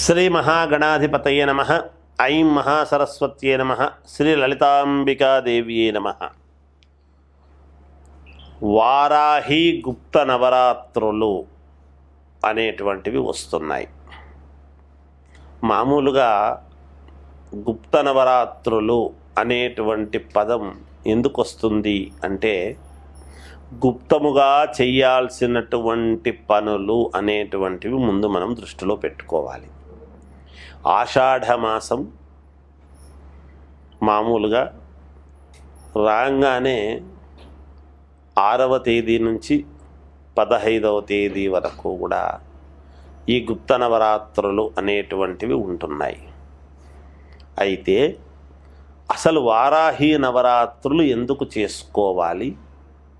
శ్రీ మహాగణాధిపతయ నమ. ఐం మహాసరస్వత్యే నమ. శ్రీ లలితాంబికాదేవ్యే నమ. వారాహి గుప్త నవరాత్రులు అనేటువంటివి వస్తున్నాయి. మామూలుగా గుప్త నవరాత్రులు అనేటువంటి పదం ఎందుకు వస్తుంది అంటే గుప్తముగా చేయాల్సినటువంటి పనులు అనేటువంటివి ముందు మనం దృష్టిలో పెట్టుకోవాలి. ఆషాఢమాసం మామూలుగా రాగానే ఆరవ తేదీ నుంచి పదహైదవ తేదీ వరకు కూడా ఈ గుప్త నవరాత్రులు అనేటువంటివి ఉంటున్నాయి. అయితే అసలు వారాహి నవరాత్రులు ఎందుకు చేసుకోవాలి?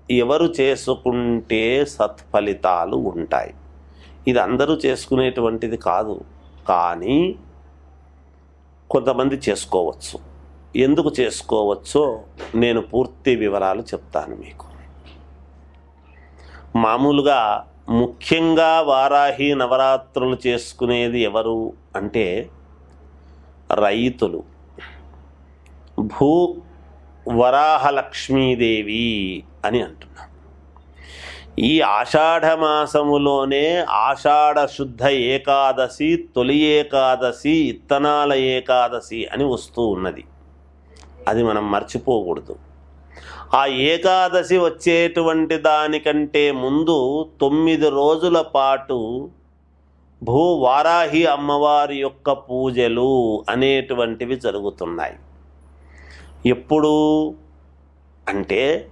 ఎవరు చేసుకుంటే సత్ఫలితాలు ఉంటాయి? ఇది అందరూ చేసుకునేటువంటిది కాదు. కానీ కొంతమంది చేసుకోవచ్చు. ఎందుకు చేసుకోవచ్చో నేను పూర్తి వివరాలు చెప్తాను మీకు. మామూలుగా ముఖ్యంగా వారాహి నవరాత్రులు చేసుకునేది ఎవరు అంటే రైతులు. భూ వరాహలక్ష్మీదేవి అని అంటున్నాం. ఈ ఆషాఢ మాసములోనే ఆషాఢ శుద్ధ ఏకాదశి తొలి ఏకాదశి ఇత్తనాల ఏకాదశి అని వస్తూ ఉన్నది. అది మనం మర్చిపోకూడదు. ఆ ఏకాదశి వచ్చేటువంటి దానికంటే ముందు తొమ్మిది రోజుల పాటు భూ వారాహి అమ్మవారి యొక్క పూజలు అనేటువంటివి జరుగుతున్నాయి. ఎప్పుడు అంటే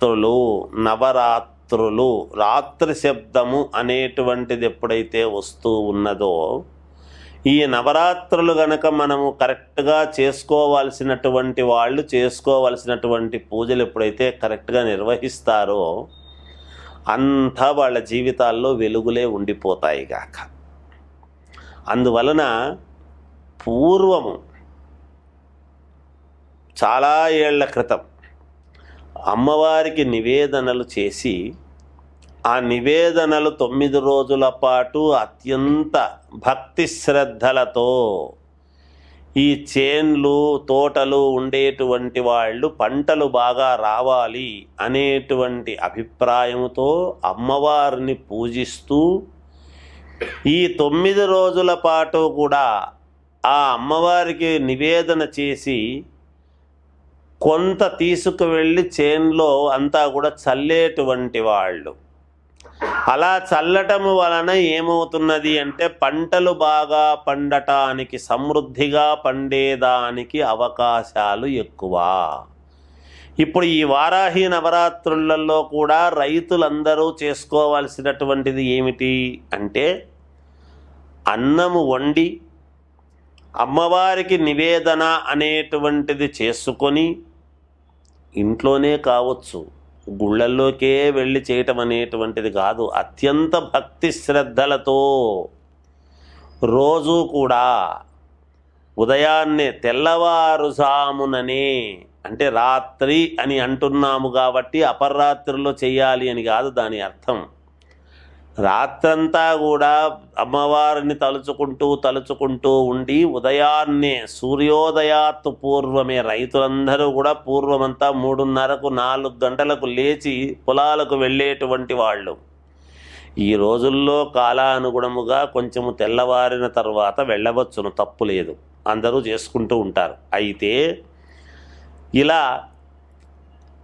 రాత్రులు నవరాత్రులు రాత్రి శబ్దము అనేటువంటిది ఎప్పుడైతే వస్తూ ఉన్నదో ఈ నవరాత్రులు గనక మనము కరెక్ట్గా చేసుకోవాల్సినటువంటి వాళ్ళు చేసుకోవాల్సినటువంటి పూజలు ఎప్పుడైతే కరెక్ట్గా నిర్వహిస్తారో అంతా వాళ్ళ జీవితాల్లో వెలుగులే ఉండిపోతాయి గాక. అందువలన పూర్వము చాలా ఏళ్ళ క్రితం అమ్మవారికి నివేదనలు చేసి ఆ నివేదనలు తొమ్మిది రోజుల పాటు అత్యంత భక్తి శ్రద్ధలతో ఈ చేన్లు తోటలు ఉండేటువంటి వాళ్ళు పంటలు బాగా రావాలి అనేటువంటి అభిప్రాయంతో అమ్మవారిని పూజిస్తూ ఈ తొమ్మిది రోజుల పాటు కూడా ఆ అమ్మవారికి నివేదన చేసి కొంత తీసుకువెళ్ళి చేన్లో అంతా కూడా చల్లేటువంటి వాళ్ళు. అలా చల్లటం వలన ఏమవుతున్నది అంటే పంటలు బాగా పండటానికి సమృద్ధిగా పండేదానికి అవకాశాలు ఎక్కువ. ఇప్పుడు ఈ వారాహి నవరాత్రులలో కూడా రైతులందరూ చేసుకోవాల్సినటువంటిది ఏమిటి అంటే అన్నము వండి అమ్మవారికి నివేదన అనేటువంటిది చేసుకొని ఇంట్లోనే కావచ్చు గుళ్ళల్లోకే వెళ్ళి చేయటం అనేటువంటిది కాదు అత్యంత భక్తి శ్రద్ధలతో రోజు కూడా ఉదయాన్నే తెల్లవారుజాముననే అంటే రాత్రి అని అంటున్నాము కాబట్టి అపర్రాత్రిలో చేయాలి అని కాదు దాని అర్థం. రాత్రంతా కూడా అమ్మవారిని తలుచుకుంటూ తలుచుకుంటూ ఉండి ఉదయాన్నే సూర్యోదయాత్ పూర్వమే రైతులందరూ కూడా పూర్వమంతా మూడున్నరకు నాలుగు గంటలకు లేచి పొలాలకు వెళ్ళేటువంటి వాళ్ళు. ఈ రోజుల్లో కాలానుగుణముగా కొంచెము తెల్లవారిన తర్వాత వెళ్ళవచ్చును తప్పు లేదు. అందరూ చేసుకుంటూ ఉంటారు. అయితే ఇలా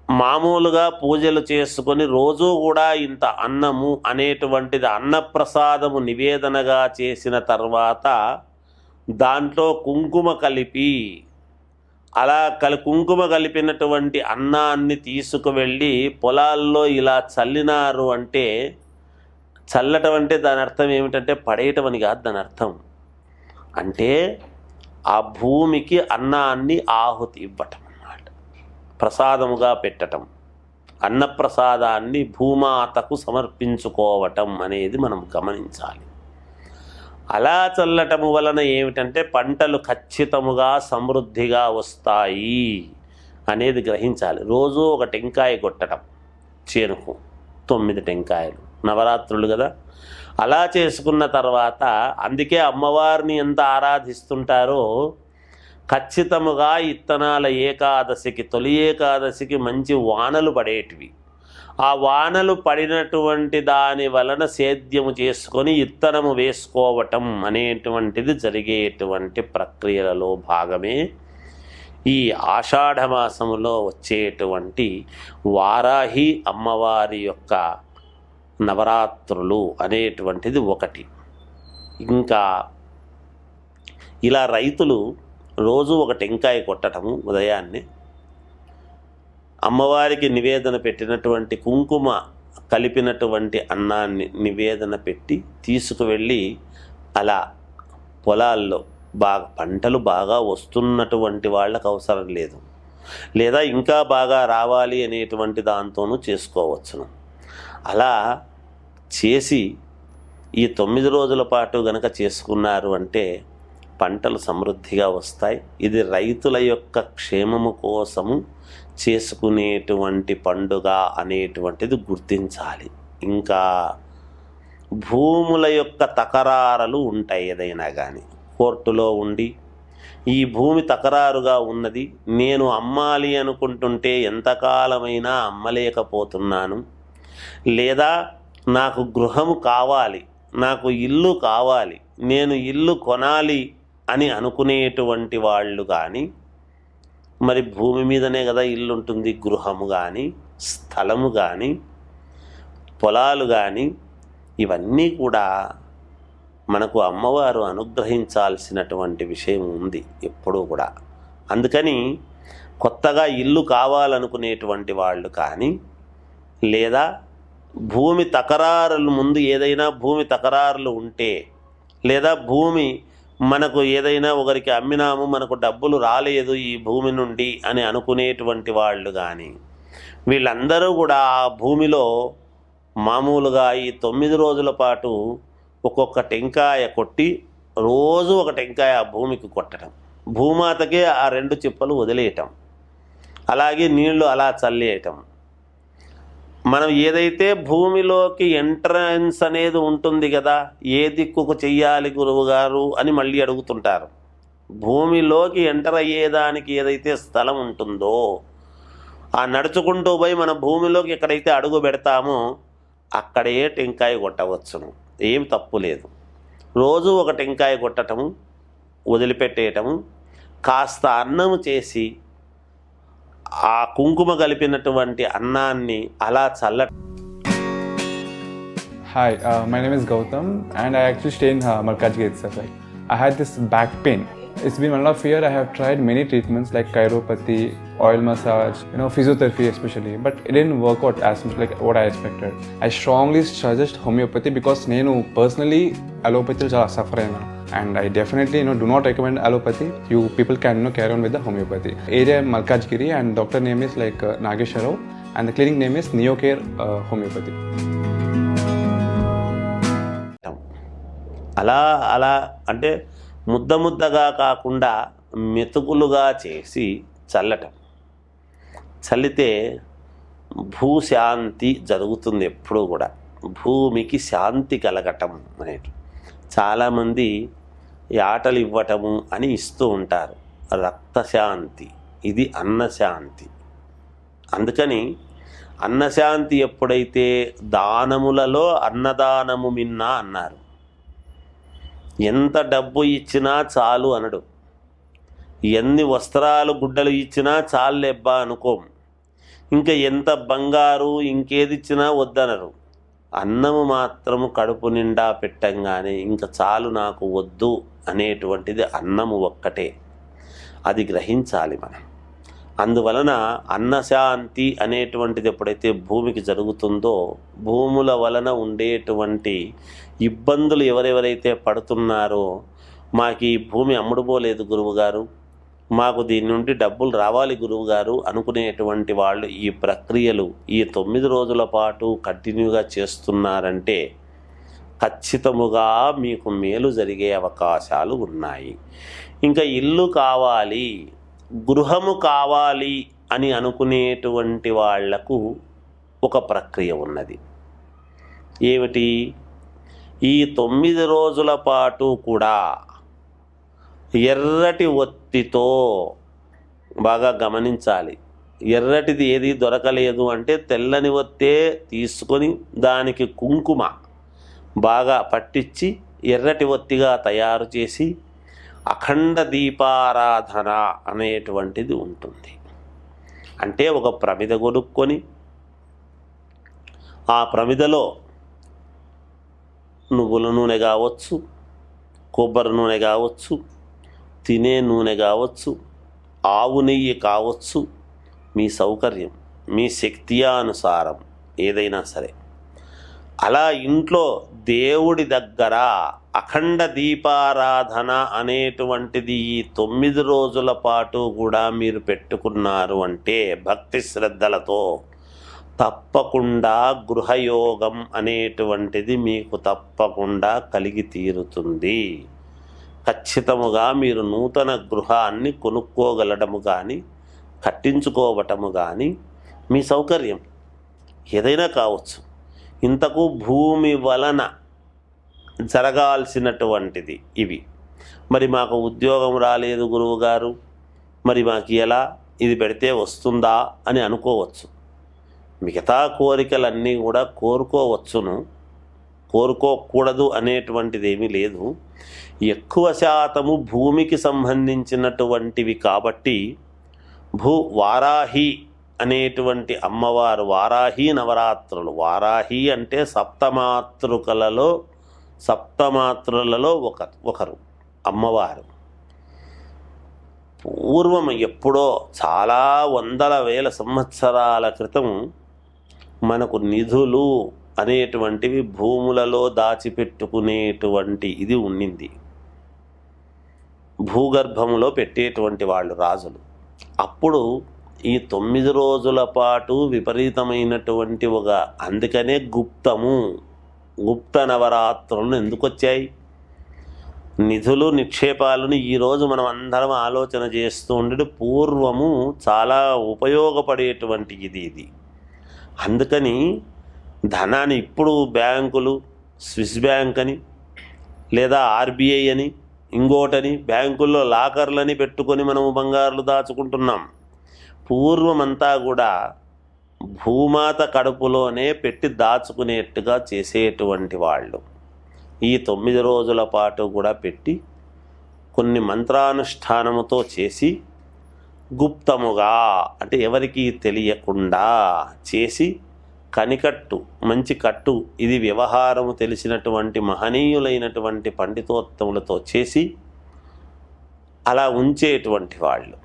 మామూలుగా పూజలు చేసుకొని రోజు కూడా ఇంత అన్నము అనేటువంటిది అన్నప్రసాదము నివేదనగా చేసిన తర్వాత దాంట్లో కుంకుమ కలిపి అలా కలి కుంకుమ కలిపినటువంటి అన్నాన్ని తీసుకువెళ్ళి పొలాల్లో ఇలా చల్లినారు అంటే చల్లటం అంటే దాని అర్థం ఏమిటంటే పడేయటం అని కాదు దాని అర్థం. అంటే ఆ భూమికి అన్నాన్ని ఆహుతి ఇవ్వటం. ప్రసాదముగా పెట్టటం. అన్నప్రసాదాన్ని భూమాతకు సమర్పించుకోవటం అనేది మనం గమనించాలి. అలా చల్లటము వలన ఏమిటంటే పంటలు ఖచ్చితముగా సమృద్ధిగా వస్తాయి అనేది గ్రహించాలి. రోజు ఒక టెంకాయ కొట్టడం చేనుకు తొమ్మిది టెంకాయలు. నవరాత్రులు కదా. అలా చేసుకున్న తర్వాత అందుకే అమ్మవారిని ఎంత ఆరాధిస్తుంటారో ఖచ్చితముగా ఇత్తనాల ఏకాదశికి తొలి ఏకాదశికి మంచి వానలు పడేటివి. ఆ వానలు పడినటువంటి దాని వలన సేద్యము చేసుకొని ఇత్తనము వేసుకోవటం అనేటువంటిది జరిగేటువంటి ప్రక్రియలలో భాగమే. ఈ ఆషాఢమాసములో వచ్చేటువంటి వారాహి అమ్మవారి యొక్క నవరాత్రులు అనేటువంటిది ఒకటి. ఇంకా ఇలా రైతులు రోజు ఒక టెంకాయ కొట్టడము ఉదయాన్నే. అమ్మవారికి నివేదన పెట్టినటువంటి కుంకుమ కలిపినటువంటి అన్నాన్ని నివేదన పెట్టి తీసుకువెళ్ళి అలా పొలాల్లో బాగా పంటలు బాగా వస్తున్నటువంటి వాళ్ళకు అవసరం లేదు. లేదా ఇంకా బాగా రావాలి అనేటువంటి దాంతోనూ చేసుకోవచ్చును. అలా చేసి ఈ తొమ్మిది రోజుల పాటు గనక చేసుకున్నారు అంటే పంటలు సమృద్ధిగా వస్తాయి. ఇది రైతుల యొక్క క్షేమము కోసము చేసుకునేటువంటి పండుగ అనేటువంటిది గుర్తించాలి. ఇంకా భూముల యొక్క తకరారులు ఉంటాయి ఏదైనా కానీ కోర్టులో ఉండి ఈ భూమి తకరారుగా ఉన్నది. నేను అమ్మాలి అనుకుంటుంటే ఎంతకాలమైనా అమ్మలేకపోతున్నాను. లేదా నాకు గృహము కావాలి నాకు ఇల్లు కావాలి నేను ఇల్లు కొనాలి అని అనుకునేటువంటి వాళ్ళు కానీ మరి భూమి మీదనే కదా ఇల్లు ఉంటుంది గృహము కానీ స్థలము కానీ పొలాలు కానీ ఇవన్నీ కూడా మనకు అమ్మవారు అనుగ్రహించాల్సినటువంటి విషయం ఉంది ఎప్పుడూ కూడా. అందుకని కొత్తగా ఇల్లు కావాలనుకునేటువంటి వాళ్ళు కానీ లేదా భూమి తకరారుల ముందు ఏదైనా భూమి తకరారులు ఉంటే లేదా భూమి మనకు ఏదైనా ఒకరికి అమ్మినాము మనకు డబ్బులు రాలేదు ఈ భూమి నుండి అని అనుకునేటువంటి వాళ్ళు కానీ వీళ్ళందరూ కూడా ఆ భూమిలో మామూలుగా ఈ తొమ్మిది రోజుల పాటు ఒక్కొక్క టెంకాయ కొట్టి రోజు ఒక టెంకాయ ఆ భూమికి కొట్టడం. భూమాతకే ఆ రెండు చిప్పలు వదిలేయటం. అలాగే నీళ్ళు అలా చల్లేయటం. మనం ఏదైతే భూమిలోకి ఎంట్రన్స్ అనేది ఉంటుంది కదా ఏ దిక్కుకు చెయ్యాలి గురువు గారు అని మళ్ళీ అడుగుతుంటారు. భూమిలోకి ఎంటర్ అయ్యేదానికి ఏదైతే స్థలం ఉంటుందో ఆ నడుచుకుంటూ పోయి మన భూమిలోకి ఎక్కడైతే అడుగు పెడతామో అక్కడే టెంకాయ కొట్టవచ్చును. ఏం తప్పు లేదు. రోజు ఒక టెంకాయ కొట్టటము వదిలిపెట్టేయటము కాస్త అన్నము చేసి ఆ కుంకుమ కలిపినటువంటి అన్నాన్ని అలా చల్ల hi my name is Gautam and I actually stay in Markaj gate sir I had this back pain it's been one of year I have tried many treatments like chiropathy oil massage you know, physiotherapy but But it didn't work out as much I what I expected. I strongly suggest నేను personally అలోపతిలో చాలా suffer అయినా and I definitely no do not recommend allopathy you people can no carry on with the homeopathy area Malkajgiri and doctor name is like Nageswararao and the clinic name is neo care homeopathy అలా అలా అంటే ముద్ద ముద్దగా కాకుండా మెతుకులుగా చేసి చల్లటం చల్లితే భూశాంతి జరుగుతుంది ఎప్పుడూ కూడా. భూమికి శాంతి కలగటం అనేటి చాలామంది ఆటలు ఇవ్వటము అని ఇస్తూ ఉంటారు. రక్తశాంతి ఇది అన్నశాంతి. అందుకని అన్నశాంతి ఎప్పుడైతే దానములలో అన్నదానము మిన్నా అన్నారు. ఎంత డబ్బు ఇచ్చినా చాలు అనడు. ఎన్ని వస్త్రాలు గుడ్డలు ఇచ్చినా చాలేబ్బా అనుకోం ఇంకా ఎంత బంగారు ఇంకేదిచ్చినా వద్దనరు. అన్నము మాత్రము కడుపు నిండా పెట్టంగానే ఇంకా చాలు నాకు వద్దు అనేటువంటిది అన్నము ఒక్కటే. అది గ్రహించాలి మనం. అందువలన అన్నశాంతి అనేటువంటిది ఎప్పుడైతే భూమికి జరుగుతుందో భూముల వలన ఉండేటువంటి ఇబ్బందులు ఎవరెవరైతే పడుతున్నారో మాకు ఈ భూమి అమ్ముడుపోలేదు గురువుగారు. మాకు దీని నుండి డబ్బులు రావాలి గురువుగారు అనుకునేటువంటి వాళ్ళు ఈ ప్రక్రియలు ఈ తొమ్మిది రోజుల పాటు కంటిన్యూగా చేస్తున్నారంటే ఖచ్చితముగా మీకు మేలు జరిగే అవకాశాలు ఉన్నాయి. ఇంకా ఇల్లు కావాలి గృహము కావాలి అని అనుకునేటువంటి వాళ్ళకు ఒక ప్రక్రియ ఉన్నది. ఏమిటి? ఈ తొమ్మిది రోజుల పాటు కూడా ఎర్రటి ఒత్తితో బాగా గమనించాలి. ఎర్రటిది ఏది దొరకలేదు అంటే తెల్లని వత్తే తీసుకొని దానికి కుంకుమ బాగా పట్టించి ఎర్రటి ఒత్తిగా తయారు చేసి అఖండ దీపారాధన అనేటువంటిది ఉంటుంది. అంటే ఒక ప్రమిద కొనుక్కొని ఆ ప్రమిదలో నువ్వుల నూనె కావచ్చు కొబ్బరి నూనె కావచ్చు తినే నూనె కావచ్చు ఆవు నెయ్యి కావచ్చు మీ సౌకర్యం మీ శక్తియానుసారం ఏదైనా సరే. అలా ఇంట్లో దేవుడి దగ్గర అఖండ దీపారాధన అనేటువంటిది ఈ తొమ్మిది రోజుల పాటు కూడా మీరు పెట్టుకున్నారు అంటే భక్తి శ్రద్ధలతో తప్పకుండా గృహయోగం అనేటువంటిది మీకు తప్పకుండా కలిగి తీరుతుంది. ఖచ్చితముగా మీరు నూతన గృహాన్ని కొనుక్కోగలడము కానీ కట్టించుకోవటము కానీ మీ సౌకర్యం ఏదైనా కావచ్చు. ఇంతకు భూమి వలన జరగాల్సినటువంటిది ఇవి. మరి మాకు ఉద్యోగం రాలేదు గురువుగారు మరి మాకు ఎలా ఇది పెడితే వస్తుందా అని అనుకోవచ్చు. మిగతా కోరికలన్నీ కూడా కోరుకోవచ్చును. కోరుకోకూడదు అనేటువంటిది ఏమీ లేదు. ఎక్కువ శాతము భూమికి సంబంధించినటువంటివి కాబట్టి భూ వారాహి అనేటువంటి అమ్మవారు వారాహి నవరాత్రులు. వారాహి అంటే సప్తమాతృకలలో సప్తమాతృలలో ఒక ఒకరు అమ్మవారు. పూర్వం ఎప్పుడో చాలా వందల వేల సంవత్సరాల క్రితం మనకు నిధులు అనేటువంటివి భూములలో దాచిపెట్టుకునేటువంటి ఇది ఉండింది. భూగర్భములో పెట్టేటువంటి వాళ్ళు రాజులు. అప్పుడు ఈ తొమ్మిది రోజుల పాటు విపరీతమైనటువంటి ఒక అందుకనే గుప్తము గుప్త నవరాత్రులను ఎందుకు వచ్చాయి నిధులు నిక్షేపాలను ఈరోజు మనం అందరం ఆలోచన చేస్తూ ఉండడం పూర్వము చాలా ఉపయోగపడేటువంటి ఇది ఇది. అందుకని ధనాన్ని ఇప్పుడు బ్యాంకులు స్విస్ బ్యాంక్ అని లేదా ఆర్బీఐ అని ఇంకోటని బ్యాంకుల్లో లాకర్లని పెట్టుకొని మనము బంగారులు దాచుకుంటున్నాం. పూర్వమంతా కూడా భూమాత కడుపులోనే పెట్టి దాచుకునేట్టుగా చేసేటువంటి వాళ్ళు. ఈ తొమ్మిది రోజుల పాటు కూడా పెట్టి కొన్ని మంత్రానుష్ఠానముతో చేసి గుప్తముగా అంటే ఎవరికీ తెలియకుండా చేసి కనికట్టు మంచి కట్టు ఇది వ్యవహారము తెలిసినటువంటి మహనీయులైనటువంటి పండితోత్తములతో చేసి అలా ఉంచేటువంటి వాళ్ళు.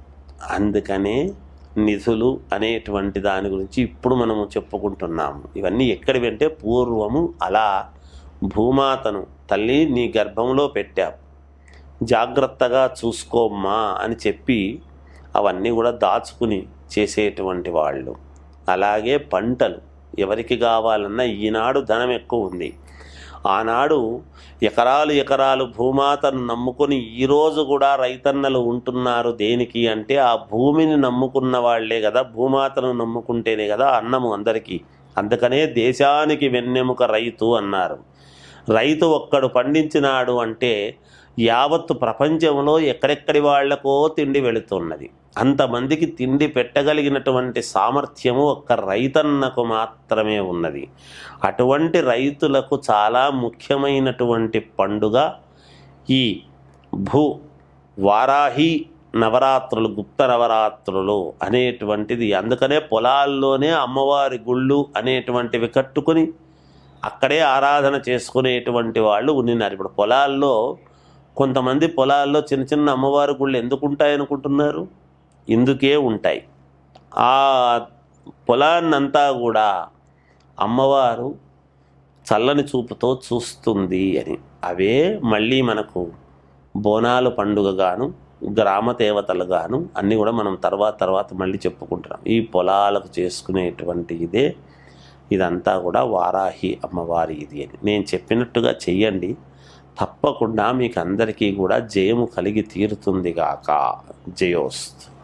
అందుకనే నిధులు అనేటువంటి దాని గురించి ఇప్పుడు మనము చెప్పుకుంటున్నాము. ఇవన్నీ ఎక్కడి వెంటే పూర్వము అలా భూమాతను తల్లి నీ గర్భంలో పెట్టావు. జాగ్రత్తగా చూసుకోమ్మా అని చెప్పి అవన్నీ కూడా దాచుకుని చేసేటువంటి వాళ్ళు. అలాగే పంటలు. ఎవరికి కావాలన్నా ఈనాడు ధనం ఎక్కువ ఉంది. ఆనాడు ఎకరాలు ఎకరాలు భూమాతను నమ్ముకొని ఈరోజు కూడా రైతన్నలు ఉంటున్నారు దేనికి అంటే ఆ భూమిని నమ్ముకున్న వాళ్ళే కదా భూమాతను నమ్ముకుంటేనే కదా అన్నము అందరికీ. అందుకనే దేశానికి వెన్నెముక రైతు అన్నారు. రైతు ఒక్కడు పండించినాడు అంటే యావత్తు ప్రపంచంలో ఎక్కడెక్కడి వాళ్ళకో తిండి వెళుతున్నది. అంతమందికి తిండి పెట్టగలిగినటువంటి సామర్థ్యము ఒక్క రైతన్నకు మాత్రమే ఉన్నది. అటువంటి రైతులకు చాలా ముఖ్యమైనటువంటి పండుగ ఈ భూ వారాహి నవరాత్రులు గుప్త నవరాత్రులు అనేటువంటిది. అందుకనే పొలాల్లోనే అమ్మవారి గుళ్ళు అనేటువంటివి కట్టుకొని అక్కడే ఆరాధన చేసుకునేటువంటి వాళ్ళు ఉన్నారు ఇప్పుడు పొలాల్లో కొంతమంది పొలాల్లో చిన్న చిన్న అమ్మవారి గుళ్ళు ఎందుకు ఉంటాయనుకుంటున్నారు ఇందుకే ఉంటాయి. ఆ పొలాన్నంతా కూడా అమ్మవారు చల్లని చూపుతో చూస్తుంది అని. అవే మళ్ళీ మనకు బోనాలు పండుగ గాను గ్రామ దేవతలు గాను అన్నీ కూడా మనం తర్వాత తర్వాత మళ్ళీ చెప్పుకుంటున్నాం. ఈ పొలాలకు చేసుకునేటువంటి ఇదే ఇదంతా కూడా వారాహి అమ్మవారి ఇది అని. నేను చెప్పినట్టుగా చెయ్యండి. తప్పకుండా మీకు అందరికీ కూడా జయము కలిగి తీరుతుంది గాక. జయోస్తు.